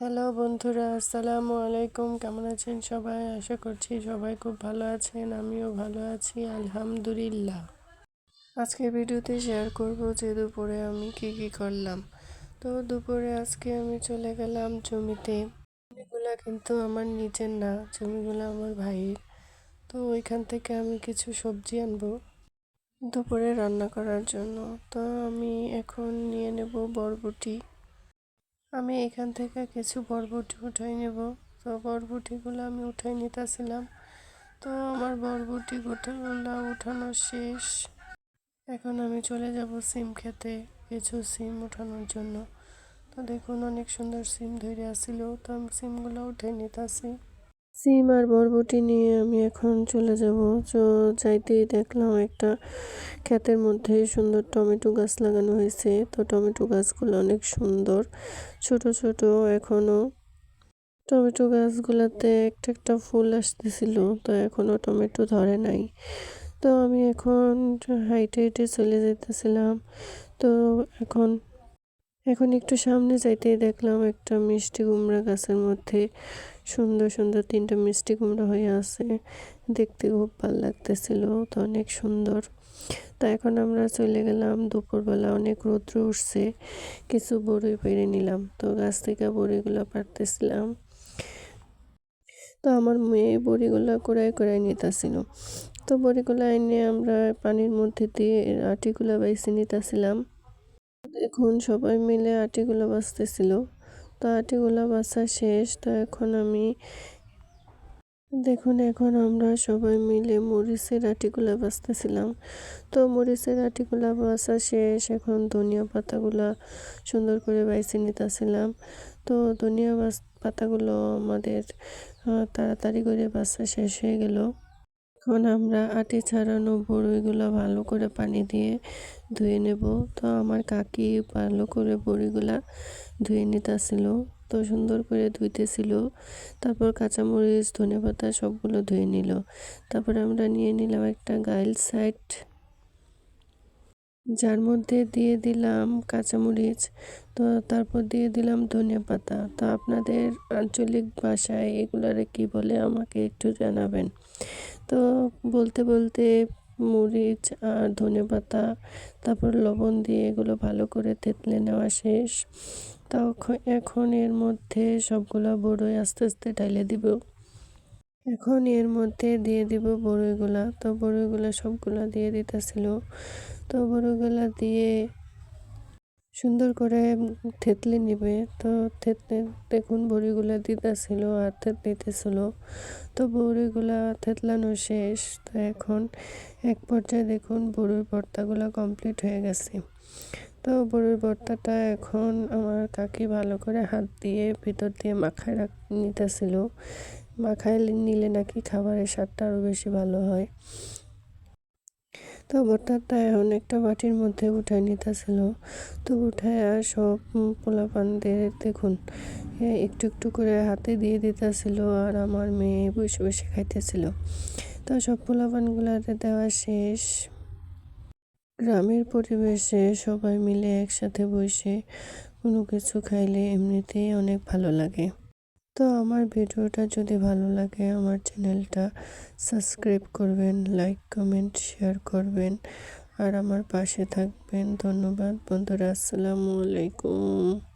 Hello বন্ধুরা, আসসালামু আলাইকুম। কেমন আছেন সবাই? আশা করছি সবাই খুব ভালো আছেন, আমিও ভালো আছি, আলহামদুলিল্লাহ। আজকে ভিডিওতে শেয়ার করব যে দুপুরে আমি কি কি করলাম। তো দুপুরে আজকে আমি চলে গেলাম জমিতে। জমিগুলা কিন্তু আমার নিজের না, জমিগুলো আমার ভাইয়ের। তো ওইখান থেকে আমি কিছু সবজি আনব দুপুরে রান্না করার জন্য। তো আমি এখন নিয়ে নেব বরবটি। আমি এখান থেকে কিছু বরবটি উঠাই নেব। তো বরবটিগুলো আমি উঠাই নিতেছিলাম। তো আমার বরবটি গোটাগুলো উঠানো শেষ। এখন আমি চলে যাব সিম খেতে, কিছু সিম উঠানোর জন্য। তো দেখুন অনেক সুন্দর সিম ধরে আসছিল তো আমি সিমগুলো উঠে নিতেছি। সিম আর বরবটি নিয়ে আমি এখন চলে যাব। তো যাইতেই দেখলাম একটা ক্ষেতের মধ্যে সুন্দর টমেটো গাছ লাগানো হয়েছে। তো টমেটো গাছগুলো অনেক সুন্দর, ছোট ছোট এখনও টমেটো গাছগুলোতে একটা একটা ফুল আসতেছিল, তো এখনও টমেটো ধরে নাই। তো আমি এখন হাইটে হাইটে চলে যেতেছিলাম তো এখন এখন একটু সামনে যাইতে দেখলাম একটা মিষ্টি কুমড়া গাছের মধ্যে সুন্দর সুন্দর তিনটা মিষ্টি কুমড়া হয়ে আছে। দেখতে খুব ভালো লাগতেছিল, তো অনেক সুন্দর। তা এখন আমরা চলে গেলাম, দুপুরবেলা অনেক রৌদ্র উঠছে, কিছু বড়ই পেরে নিলাম, তো গাছ থেকে বড়িগুলো পারতেছিলাম তো আমার মেয়ে বড়িগুলো কোড়াই কোড়াই নিতেছিল। তো বড়িগুলো এনে আমরা পানির মধ্যে দিয়ে আটিগুলো বাইছে নিতেছিলাম। দেখুন সবাই মিলে আটিগুলো বাঁচতেছিল। তো আটিগুলো বাছা শেষ। তো এখন আমি দেখুন, এখন আমরা সবাই মিলে মরিচের আটিগুলো বাঁচতেছিলাম। তো মরিচের আটিগুলো বাছা শেষ। এখন ধনিয়া পাতাগুলা সুন্দর করে বাইছে নিতেছিলাম। তো ধনিয়া পাতাগুলো আমাদের তাড়াতাড়ি করে বাছা শেষ হয়ে গেল। এখন আমরা আটি ছাড়ানো বড়িগুলো ভালো করে পানি দিয়ে ধুয়ে নেব। তো আমার কাকি ভালো করে বড়িগুলা ধুয়ে নিতে নিতেছিল, তো সুন্দর করে ধুইতেছিল। তারপর কাঁচামরিচ, ধনে পাতা সবগুলো ধুয়ে নিল। তারপর আমরা নিয়ে নিলাম একটা গাইল সাইড যার মধ্যে দিয়ে দিলাম কাঁচামরিচ, তো তারপর দিয়ে দিলাম ধনে পাতা। তো আপনাদের আঞ্চলিক ভাষায় এগুলারে কি বলে আমাকে একটু জানাবেন। তো বলতে বলতে মরিচ আর ধনে পাতা, তারপর লবণ দিয়ে এগুলো ভালো করে তেতলে নেওয়া শেষ। তখন এখন এর মধ্যে সবগুলো বড়ই আস্তে আস্তে ঢালে দিব। এখন এর মধ্যে দিয়ে দিব বড়ইগুলা। তো বড়ইগুলা সবগুলা দিয়ে দিতেছিল। তো বড়ইগুলা দিয়ে সুন্দর করে থেতলে নিবে। তো থেতলে দেখুন বড়িগুলা দিতেছিল আর থেতলিতেছিল তো বড়িগুলা থেতলানো শেষ। তো এখন এক পর্যায়ে দেখুন বড়ির ভর্তাগুলো কমপ্লিট হয়ে গেছে। তো বড়ির ভর্তাটা এখন আমার কাকি ভালো করে হাত দিয়ে ভিতর দিয়ে মাখায় রাখ, নিতেছিল। মাখায় নিলে নাকি খাবারের স্বাদটা আরও বেশি ভালো হয়। তো ভর্তাটা এখন একটা বাটির মধ্যে উঠায় নিতেছিল। তো উঠায় আর সব পোলাপানদের দেখুন একটু একটু করে হাতে দিয়ে দিতেছিল আর আমার মেয়ে বসে বসে খাইতেছিল। তো সব পোলাপানগুলাতে দেওয়া শেষ। গ্রামের পরিবেশে সবাই মিলে একসাথে বসে কোনো কিছু খাইলে এমনিতেই অনেক ভালো লাগে। তো আমার ভিডিওটা যদি ভালো লাগে, আমার চ্যানেলটা সাবস্ক্রাইব করবেন, লাইক, কমেন্ট, শেয়ার করবেন। আর আমার পাশে থাকবেন। ধন্যবাদ বন্ধুরা। আসসালামু আলাইকুম।